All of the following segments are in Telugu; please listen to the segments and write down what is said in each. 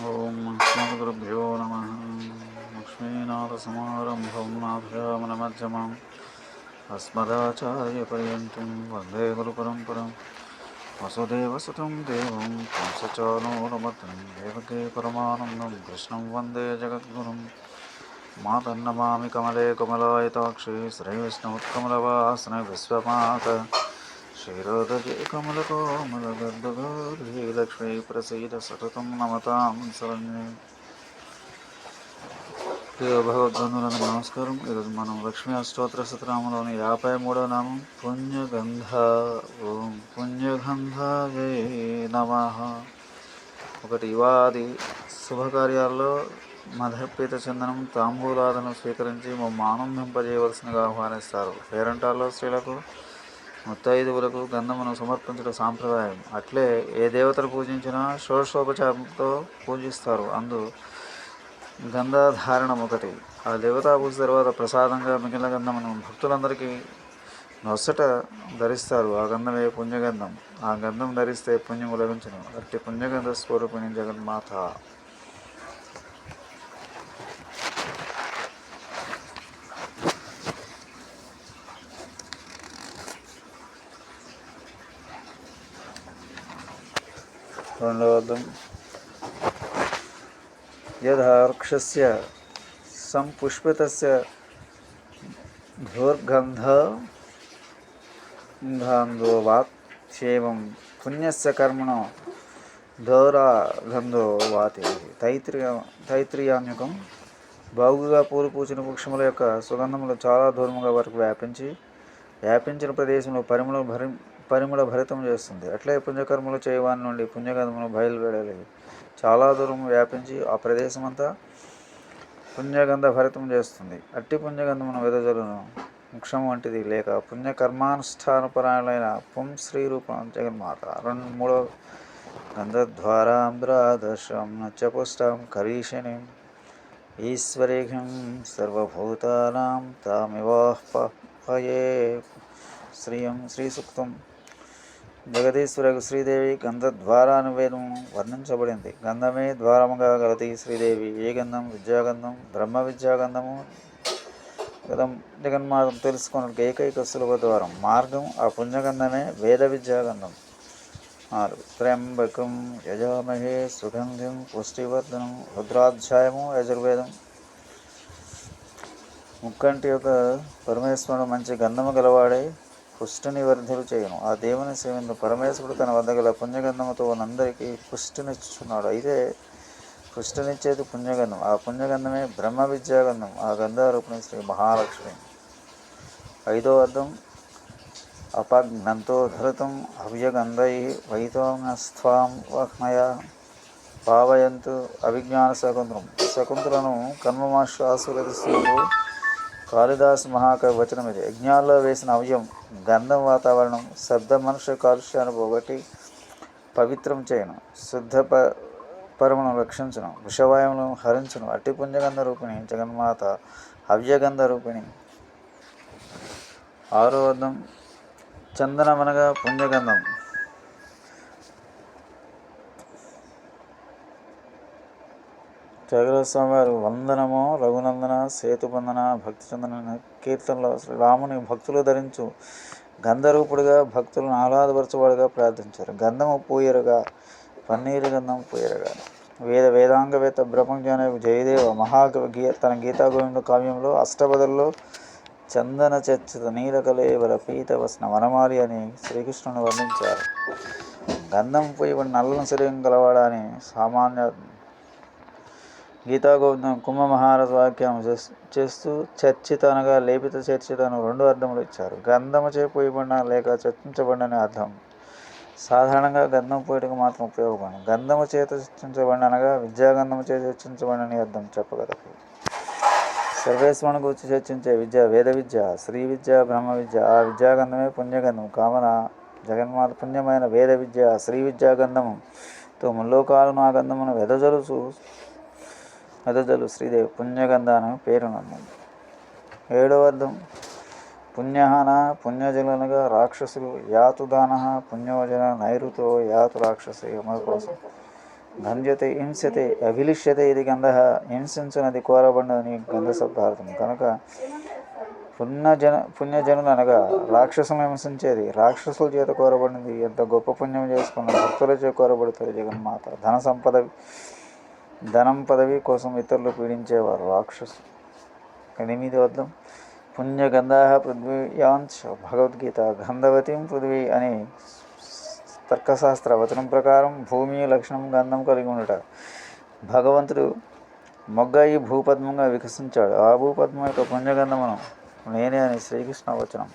ఓం లక్ష్మీగురుభ్యో నమ. లక్ష్మీనాథసమారంభం నాథయామనమధ్యమాం. అస్మదాచార్యపర్యంతం వందే గురుపరంపరం. వసుదేవసుతం దేవం కంసచానూరమతం దేవకే పరమానందం. కృష్ణం వందే జగద్గురుం. మాతన్నమామి కమలే కమలాయతాక్షి శ్రీవిష్ణుత్కమలవాసన విశ్వమాత క్షీరోదకే కమలకోమలగర్భగౌరీ లక్ష్మీ ప్రసీద సతతం నమతాం శరణ్యే. ప్రియ భగవద్బంధువులకు నమస్కారం. ఈరోజు మనం లక్ష్మీ అష్టోత్తర శతనామంలోని యాభై మూడో నామం పుణ్యగంధ. ఓం పుణ్యగంధాయే నమ. ఒకటి యువాది శుభకార్యాల్లో మధపీత చందనం తాంబూలాదను స్వీకరించి మమ్మ ఆనందింపజేయవలసినగా ఆహ్వానిస్తారు. పేరంటాల్లో స్త్రీలకు ముత్తైదువులకు గంధమును సమర్పించడం సాంప్రదాయం. అట్లే ఏ దేవతను పూజించినా షోడశోపచారంతో పూజిస్తారు. అందు గంధధారణం ఒకటి. ఆ దేవతా పూజ తర్వాత ప్రసాదంగా మిగిలిన గంధమును భక్తులందరికీ నొసట ధరిస్తారు. ఆ గంధమే పుణ్యగంధం. ఆ గంధం ధరిస్తే పుణ్యం లభించను. అట్టి పుణ్యగంధ స్వరూపిణి జగన్మాత. రెండవ అర్థం యథా వృక్షస్య సంపుష్పితస్య ఘోర్గంధ గంధో వాత్యేవం పుణ్యస్య కర్మణ ధోరా గంధో వాతి తైత్రియ తైత్రియాన్యుకం బాగుగా పూలు పూచిన వృక్షముల యొక్క సుగంధములు చాలా దూరముగా వరకు వ్యాపించి వ్యాపించిన ప్రదేశంలో పరిమళం భరి పరిమళ భరితం చేస్తుంది. అట్లే పుణ్యకర్మలు చేయవాని నుండి పుణ్యగంధములు బయలువెడలి చాలా దూరం వ్యాపించి ఆ ప్రదేశం అంతా పుణ్యగంధ భరితం చేస్తుంది. అట్టి పుణ్యగంధమును వెదజలను వృక్షం వంటిది లేక పుణ్యకర్మానుష్ఠానపరాయణైన పుం శ్రీ రూపం జగన్మాత రెండు మూడో గంధద్వారాంధ్రాదశం నచ్చపుష్టం కరీషిణిం ఈశ్వరీఘం సర్వభూతానాం తామివాహ్పయే శ్రీయం శ్రీసూక్తం జగదీశ్వరకు శ్రీదేవి గంధద్వారానువేదం వర్ణించబడింది. గంధమే ద్వారముగా గలది శ్రీదేవి. ఏ గంధం? విద్యాగంధం. బ్రహ్మ విద్యాగంధము. గతం జగన్మార్గం తెలుసుకున్న ఏకైక సులభ ద్వారం. మార్గం ఆ పుణ్యగంధమే వేద విద్యాగంధం. ఆరు. త్ర్యంబకం యజామహే సుగంధిం పుష్టివర్ధనం రుద్రాధ్యాయము యజుర్వేదం. ముక్కంటి యొక్క పరమేశ్వరుడు మంచి గంధము గలవాడే పుష్టిని వర్ధలు చేయను ఆ దేవుని సేవందు పరమేశ్వరుడు తన వద్ద గల పుణ్యగంధముతో అందరికీ పుష్టినిచ్చుచున్నాడు అయితే పుష్టినిచ్చేది పుణ్యగంధం. ఆ పుణ్యగంధమే బ్రహ్మ విద్యాగంధం. ఆ గంధారూపిణి శ్రీ మహాలక్ష్మి. ఐదో అర్థం. అపఘ్నంతో ధృతం అవ్యగంధై వైతోంగస్వాం వహ్మయ పావయంతు అభిజ్ఞాన శకుంతలం శకుంతలను కర్మమాష ఆశీర్వదిస్తున్నప్పుడు కాళిదాస్ మహాకవి వచనం ఇది. యజ్ఞాల్లో వేసిన అవయం గంధం వాతావరణం శబ్ద మనుష్య కాలుష్యాన్ని పోగొట్టి పవిత్రం చేయను. శుద్ధ ప పరమును రక్షించను. విషవాయువును హరించను. అట్టి పుంజగంధ రూపిణి జగన్మాత హవ్యగంధ రూపిణి. ఆరో అర్థం చందనమనగా పుంజగంధం. జగరస్వామి వారు వందనము రఘునందన సేతుబంధన భక్తి చందన కీర్తనలో శ్రీరాముని భక్తులు ధరించు గంధరూపుడుగా భక్తులను ఆహ్లాదపరచువాడుగా ప్రార్థించారు. గంధము పూయరుగా పన్నీరు గంధం పూయరుగా. వేద వేదాంగవేత్త బ్రహ్మజ్ఞాన జయదేవ మహాకవి గీ తన గీతా గోవింద కావ్యంలో అష్టపదుల్లో చందన చర్చిత నీలకలేవల పీత వసన వనమాలి అని శ్రీకృష్ణుని వర్ణించారు. గంధం పోయి నల్లని శరీరం గలవాడని సామాన్య గీతా గోవిందం కుంభ మహారాజ వాక్యం చేస్తూ చర్చిత అనగా లేపిత చర్చిత అని రెండు అర్థములు ఇచ్చారు. గంధము చే పోయబడిన లేక చర్చించబడిన అర్థం. సాధారణంగా గంధం పోయటకు మాత్రం ఉపయోగపడను గంధము చేత చర్చించబడిన అనగా విద్యాగంధము చేత చర్చించబడిన అర్థం చెప్పగలరు సర్వేశ్వరుని గురించి చర్చించే విద్య వేద విద్య శ్రీ విద్య బ్రహ్మ విద్య ఆ విద్యాగంధమే పుణ్యగంధం. కావున జగన్మాత పుణ్యమైన వేద విద్య శ్రీ విద్యాగంధము. తో ముల్లోకాలను ఆ గంధమును వెదజలుచు వెదజలు శ్రీదేవి పుణ్యగంధాన పేరునంది. ఏడవ అర్థం పుణ్యహన పుణ్యజనులుగా రాక్షసులు యాతుదాన పుణ్యోజన నైరుతో యాతు రాక్షసు అమర కోసం గంధ్యతే హింసతే అభిలిష్యతే ఇది గంధ. హింసించినది కోరబడినది గంధ శబ్దార్థం కనుక పుణ్యజన పుణ్యజనులు అనగా రాక్షసులను హింసించేది రాక్షసుల చేత కోరబడినది. ఎంత గొప్ప పుణ్యం చేసుకున్న భక్తుల చేత కోరబడుతుంది జగన్మాత. ధన సంపద ధనం పదవి కోసం ఇతరులు పీడించేవారు రాక్షసు. ఎనిమిది వద్దాం పుణ్యగంధా పృథ్వీయాంశ భగవద్గీత గంధవతీం పృథ్వీ అని తర్కశాస్త్ర వచనం ప్రకారం భూమి లక్షణం గంధం కలిగి ఉండట. భగవంతుడు మొగ్గ ఈ భూపద్మంగా వికసించాడు. ఆ భూపద్మం యొక్క పుణ్యగంధమును నేనే అని శ్రీకృష్ణ వచనం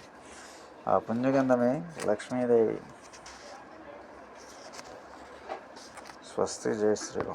ఆ పుణ్యగంధమే లక్ష్మీదేవి. స్వస్తి జయ శ్రీరామ్.